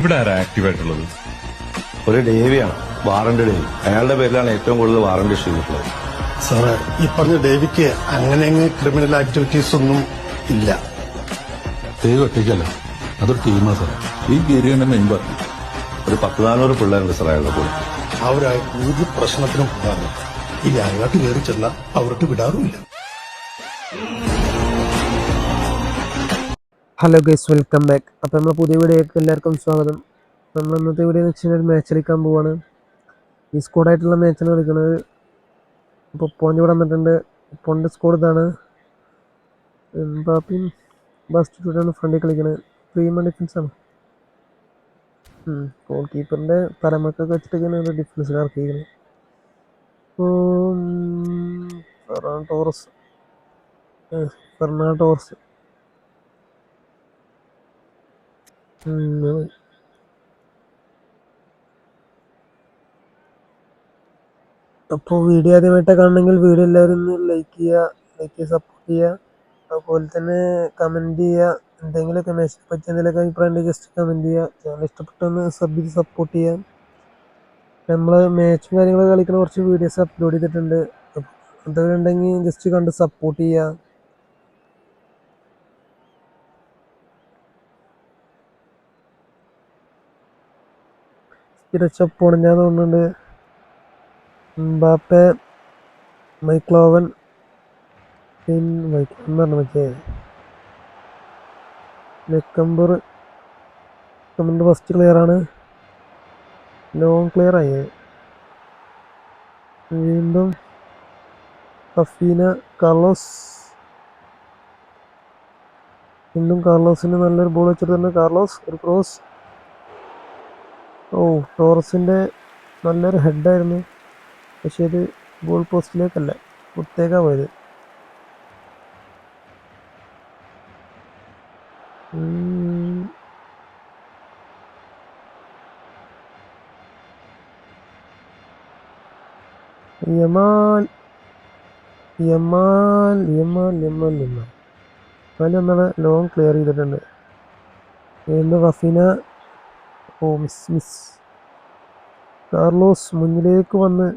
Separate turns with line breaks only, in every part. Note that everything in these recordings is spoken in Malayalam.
ഇവിടെ ആരാ ആക്റ്റീവ് ആയിട്ടുള്ളത്?
ഒരു ഡേവിയാണ് വാറന്റ് ഡേവി അയാളുടെ പേരിലാണ് ഏറ്റവും കൂടുതൽ വാറന്റ് ഇഷ്യൂ ചെയ്തിട്ടുള്ളത്.
സാറേ ഈ പറഞ്ഞ ഡേവിക്ക് അങ്ങനെ അങ്ങ് ക്രിമിനൽ ആക്ടിവിറ്റീസ് ഒന്നും ഇല്ല.
ദൈവം ഒറ്റയ്ക്കല്ല അതൊരു ടീമാ സാർ ഈ ഗിരിയുടെ മെമ്പർ
ഒരു പത്ത് നാനൂറ് പിള്ളേരുണ്ട് സാർ അയാളുടെ കൂടെ.
അവരായി ഒരു പ്രശ്നത്തിനും പോകാറില്ല. ഇനി അയാൾക്ക് കയറി ചെന്നാൽ അവർക്ക് വിടാറുമില്ല.
ഹലോ ഗൈസ് വെൽക്കം ബാക്ക് അപ്പോൾ നമ്മൾ പുതിയ വീഡിയോയ്ക്ക് എല്ലാവർക്കും സ്വാഗതം. നമ്മൾ ഇന്നത്തെ വീഡിയോ എന്ന് വെച്ചാൽ ഒരു മാച്ച് കളിക്കാൻ പോവാണ്. ഈ സ്കോഡായിട്ടുള്ള മാച്ചാണ് കളിക്കുന്നത്. ഇപ്പോൾ പോയിന്റ് ഇവിടെ വന്നിട്ടുണ്ട്. പോണ്ട് സ്കോഡ് ഇതാണ്. ബാപ്പിയും ബസ്റ്റിറ്റ്യൂട്ടാണ് ഫ്രണ്ടിൽ കളിക്കുന്നത് മൺ ഡിഫൻസ് ആണ്. ഗോൾ കീപ്പറിന്റെ തലമക്കൊക്കെ വെച്ചിട്ടൊക്കെയാണ് ഒരു ഡിഫൻസിൽ ഇറക്കിയിരിക്കുന്നത് ടോറസ് ഫെർണാ ടോറസ് ഉം, അത് അപ്പോൾ വീഡിയോ ആദ്യമായിട്ട് കാണണമെങ്കിൽ വീഡിയോ എല്ലാവരും ലൈക്ക് ചെയ്യുക ലൈക്ക് ചെയ്യുക സപ്പോർട്ട് ചെയ്യുക. അതുപോലെ തന്നെ കമന്റ് ചെയ്യുക. എന്തെങ്കിലുമൊക്കെ മെസ്സേജ് പറ്റി എന്തെങ്കിലുമൊക്കെ അഭിപ്രായം ജസ്റ്റ് കമന്റ് ചെയ്യുക. ചാനൽ ഇഷ്ടപ്പെട്ടൊന്ന് സബ് ചെയ്ത് സപ്പോർട്ട് ചെയ്യാം നമ്മൾ മാച്ചും കാര്യങ്ങളൊക്കെ കളിക്കുന്ന കുറച്ച് വീഡിയോസ് അപ്ലോഡ് ചെയ്തിട്ടുണ്ട്. ഉണ്ടെങ്കിൽ ജസ്റ്റ് കണ്ട് സപ്പോർട്ട് ചെയ്യുക. സ്ഥിരച്ചപ്പോണ് ഞാൻ തോന്നുന്നുണ്ട്. ബാപ്പെ മൈക്ലോവൻ പിന്നെ മൈക്ലോവൻ എന്ന് പറഞ്ഞ മറ്റേ നെക്കമ്പർ നെക്കമ്പറിന്റെ ഫസ്റ്റ് ക്ലിയർ ആണ്. ലോങ് ക്ലിയർ ആയി. വീണ്ടും ഹഫീന കാർലോസ്. വീണ്ടും കാർലോസിന് നല്ലൊരു ബോൾ വെച്ചിട്ടുണ്ട് കാർലോസ് ഒരു ക്രോസ് ഓ ടോറസിന്റെ നല്ലൊരു ഹെഡായിരുന്നു പക്ഷേ ഇത് ഗോൾ പോസ്റ്റിലേക്കല്ല പുറത്തേക്കാണ് പോയത്. Yamal Yamal Yamal Yamal Yamal. ഒന്നാണ് ലോങ് ക്ലിയർ ചെയ്തിട്ടുണ്ട്. വീണ്ടും റഫീന ഓ മിസ് മിസ് കാർലോസ് മുന്നിലേക്ക് വന്ന്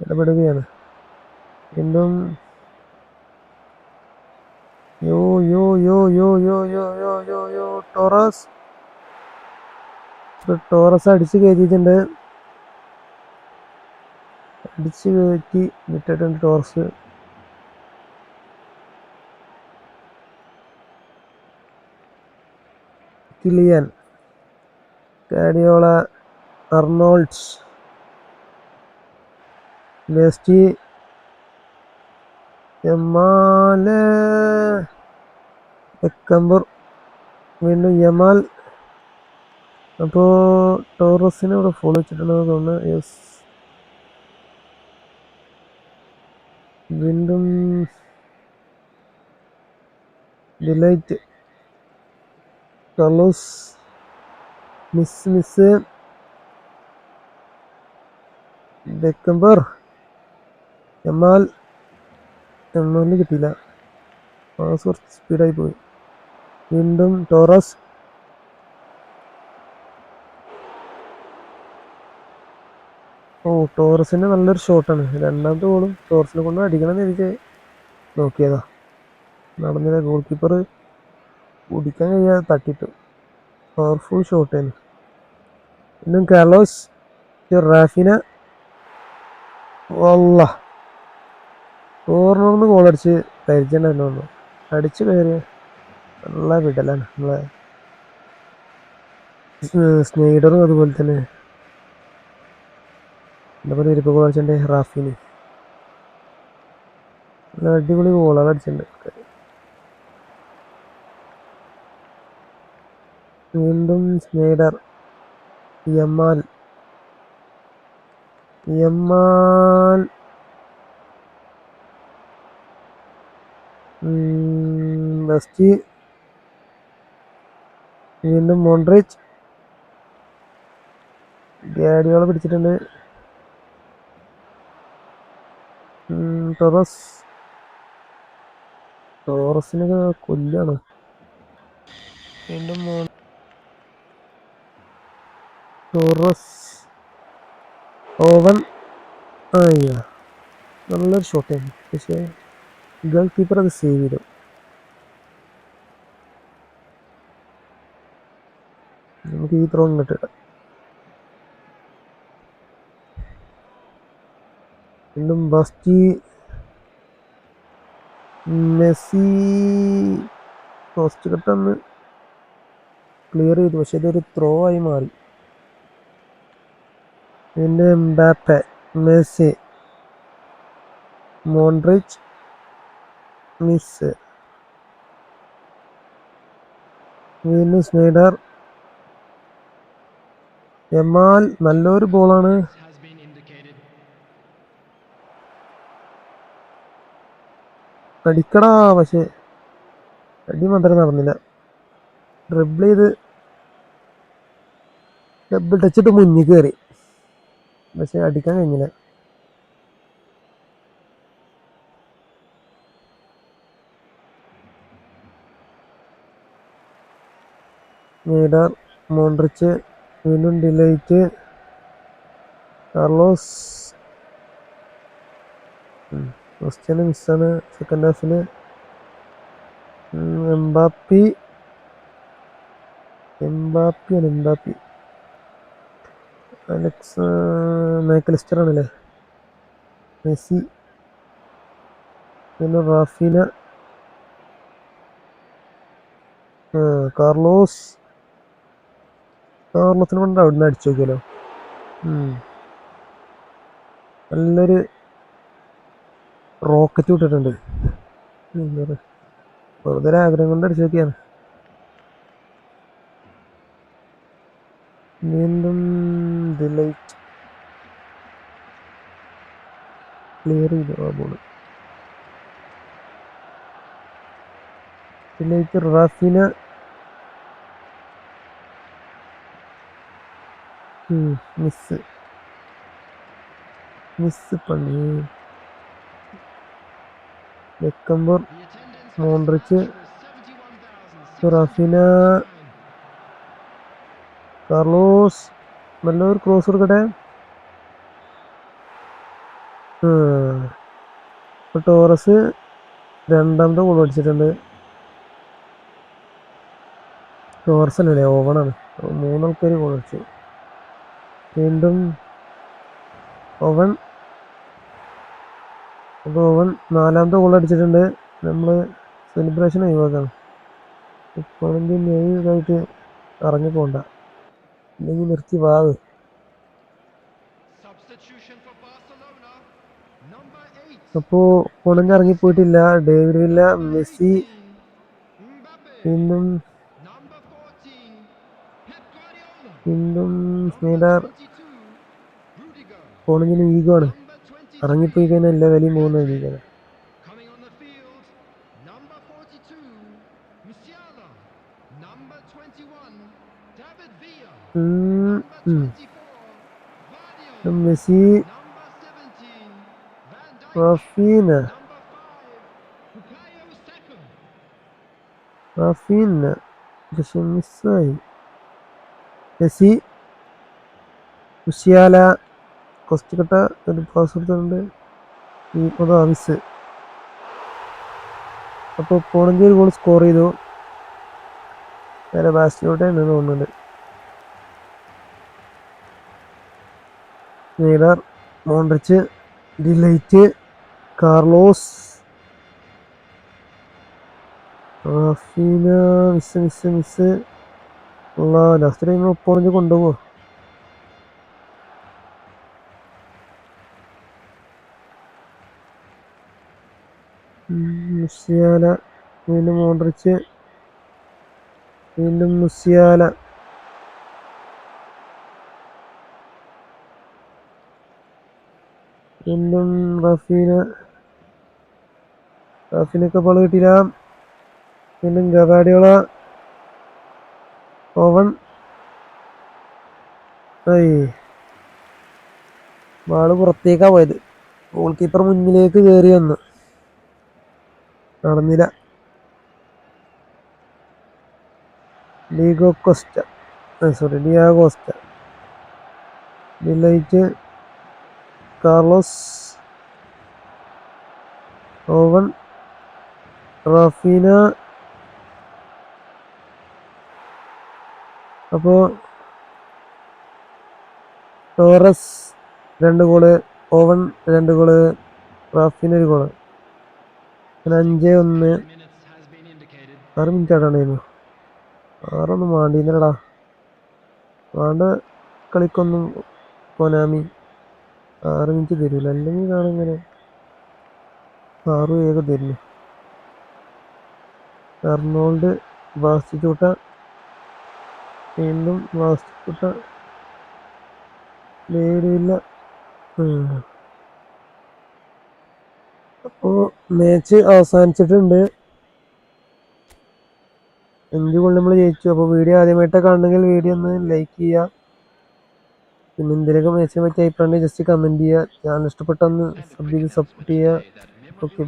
ഇടപെടുകയാണ്. വീണ്ടും യോ യോ യോ യോ യോ യോ യോ യോ യോ ടോറസ്. ടോറസ് അടിച്ച് കയറ്റിയിട്ടുണ്ട്. അടിച്ച് കയറ്റി വിട്ടിട്ടുണ്ട് ടോറസ്. കിലിയൻ കാഡിയോള അർണോൾഡ്സ് ലെസ്റ്റി യമാൽ എക്കമ്പൂർ വീണ്ടും യമാൽ. അപ്പോൾ ടോറസിനെ ഇവിടെ ഫോളോ വെച്ചിട്ടുണ്ടെന്ന് തോന്നുന്നു. യെസ് വീണ്ടും de Ligt. Carlos miss miss Beckenbauer Yamal എമാലിന് കിട്ടിയില്ല. പാസ് കുറച്ച് സ്പീഡായി പോയി. വീണ്ടും ടോറസ് ഓ ടോറസിന്റെ നല്ലൊരു ഷോട്ടാണ് രണ്ടാമത്തെ ഗോളും ടോറസിനെ കൊണ്ട് അടിക്കണം എന്ന് എനിക്ക് നോക്കിയതാ. നടന്നില്ല ഗോൾ കീപ്പർ കുടിക്കാൻ കഴിയാതെ തട്ടിട്ടു പവർഫുൾ ഷോട്ടായിരുന്നു വീണ്ടും കാർലോസ് റാഫിന വല്ല ഗോൾ അടിച്ച് തന്നെ വന്നു അടിച്ച് കയറി നല്ല വിടലാണ് നമ്മളെ. സ്നൈഡറും അതുപോലെ തന്നെ. എന്താ പറയുക ഇരിപ്പ് ഗോൾ അടിച്ചിട്ടുണ്ട് റാഫിന്. നല്ല അടിപൊളി ഗോളാണ് അടിച്ചിട്ടുണ്ട് വീണ്ടും സ്നൈഡർ യമാൽ യമാൽ ബെസ്റ്റ് വീണ്ടും മോൺട്രിച്ച്. ഗാഡിയോളെ പിടിച്ചിട്ടുണ്ട്. ടൊറസ്. ടോറസിനൊക്കെ കൊല്ലാണ്. വീണ്ടും ടോറസ് ഓവൻ. അയ്യ നല്ലൊരു ഷോട്ടായിരുന്നു പക്ഷേ ഗൾ കീപ്പർ അത് സേവ് ചെയ്തു. നമുക്ക് ഈ ത്രോ ഇങ്ങോട്ട് ഇടാം. വീണ്ടും ബസ്റ്റി മെസ്സി പോസ്റ്റ് കട്ടൊന്ന് ക്ലിയർ ചെയ്തു. പക്ഷെ ഇതൊരു ത്രോ ആയി മാറി. പിന്നെ എംബാപ്പെ മെസ്സി മോൺട്രിച്ച് മിസ് വീണ്ടും സ്നൈഡർ. എമാൽ നല്ലൊരു ബോളാണ്. അടിക്കടാ പക്ഷേ അടി മാത്രം നടന്നില്ല. ഡ്രിബിൾ ചെയ്ത് ഡബിൾ ടച്ചിട്ട് മുന്നിൽ കയറി പക്ഷെ അടിക്കാൻ കഴിഞ്ഞില്ല. നീഡർ മോൺട്രിച്ച് വീണ്ടും ഡിലൈറ്റ്. കാർലോസ്. ക്രിസ്ത്യന് മിസ്സാണ് സെക്കൻഡ് ഹാഫിൽ എംബാപ്പി. എംബാപ്പിയാണ് എംബാപ്പി. അലക്സ് മേക്കലിസ്റ്റർ ആണല്ലേ? മെസ്സി പിന്നെ റാഫീന കാർലോസ്. കാർലോസിന് കൊണ്ട് അവിടുന്ന് അടിച്ചു നോക്കിയല്ലോ. നല്ലൊരു റോക്കറ്റ് വിട്ടിട്ടുണ്ട്. എന്താ വെറുതെ ആഗ്രഹം കൊണ്ട് അടിച്ചു നോക്കിയാണ് വീണ്ടും ഡിലൈറ്റ് ക്ലിയർ ചെയ്തു ആ ball de Ligt Raphinha. Miss miss പണി വെക്കമ്പൂർ മോൺട്രിച്ച് റഫിന. കാർലോസ്. നല്ലൊരു ക്രോസ് കൊടുക്കട്ടെ ടോറസ് രണ്ടാമത്തെ ഗോൾ അടിച്ചിട്ടുണ്ട്. ടോറസ് അല്ലേ ഓവണാണ് മൂന്നാൾക്കാർ ഗോൾ അടിച്ചു. വീണ്ടും ഓവൺ അപ്പോൾ ഓവൻ നാലാമത്തെ ഗോൾ അടിച്ചിട്ടുണ്ട്. നമ്മൾ സെലിബ്രേഷൻ ഒഴിവാക്കണം. ഇപ്പോഴെങ്കിൽ നെയ് ഇതായിട്ട് ഇറങ്ങി പോണ്ട അല്ലെങ്കിൽ നിർത്തി
eight.
അപ്പോൾ കൊണഞ്ഞ് ഡേവിഡ് വില്ല മെസ്സി. വീണ്ടും
സ്നേഹാർ 14. Pep Guardiola.
വീണ്ടും സ്നേഡർ
22.
ഈഗോ ആണ്
Number 20.
ഇറങ്ങിപ്പോയി കഴിഞ്ഞാൽ എല്ലാ വിലയും പോകുന്ന Messi
Number 17. Van Dijk.
Raphinha
Number 5.
Raphinha പക്ഷെ മിസ്സായി മെസ്സി ഉഷിയാല കൊസ്റ്റ് കട്ട ഒരു പാസ് എടുത്തിട്ടുണ്ട് ഈ അതാ മിസ് അപ്പോൾ ഒരു ഗോൾ സ്കോർ ചെയ്തു നേരെ ബാസ്റ്റിലോട്ട് എന്ന് തോന്നുന്നുണ്ട് നെയ്ഡർ മോൺട്രിച്ച് de Ligt Carlos Raphinha miss miss miss ഉള്ള ലാസ്റ്റ് ടൈം വീണ്ടും മോൺട്രിച്ച് വീണ്ടും മുസിയാല വീണ്ടും റഫീന് റഫീനൊക്കെ ബോൾ കിട്ടിയില്ല. ഇന്നും ഗവാഡിയോള ഓവൻ ബാൾ പുറത്തേക്കാ പോയത്. ഗോൾ കീപ്പർ മുന്നിലേക്ക് കയറി വന്ന്. നടന്നില്ല. Diego Costa sorry Diego Costa de Ligt. Carlos Owen Raphinha. അപ്പോ ടോറസ് രണ്ട് ഗോൾ ഓവൻ രണ്ട് ഗോൾ റാഫീന ഒരു ഗോൾ. പിന്നെ അഞ്ച് ഒന്ന്. ആറ് മിനിറ്റ് ആടാണ് ആറൊന്നും വേണ്ടിയിരുന്നടാ വാണ്ട കളിക്കൊന്നും കൊനാമി ആറ് മിനിറ്റ് തരൂല. അല്ലെങ്കിൽ കാണങ്ങനെ ആറു വേഗം തരുന്നു. അർണോൾഡ് വാസ്തുചൂട്ട. വീണ്ടും വാസ്തുചൂട്ട. നേടിയില്ല അപ്പോൾ മാച്ച് അവസാനിച്ചിട്ടുണ്ട്. ഗോൾ നമ്മൾ ജയിച്ചു? അപ്പോൾ വീഡിയോ ആദ്യമായിട്ടൊക്കെ കാണണമെങ്കിൽ വീഡിയോ ഒന്ന് ലൈക്ക് ചെയ്യുക. പിന്നെ എന്തെങ്കിലുമൊക്കെ മെസ്സേജ് പറ്റിയ അഭിപ്രായം ജസ്റ്റ് കമന്റ് ചെയ്യുക. ചാനൽ ഇഷ്ടപ്പെട്ടൊന്ന് സബ് ചെയ്ത് സപ്പോർട്ട് ചെയ്യുക. ഓക്കെ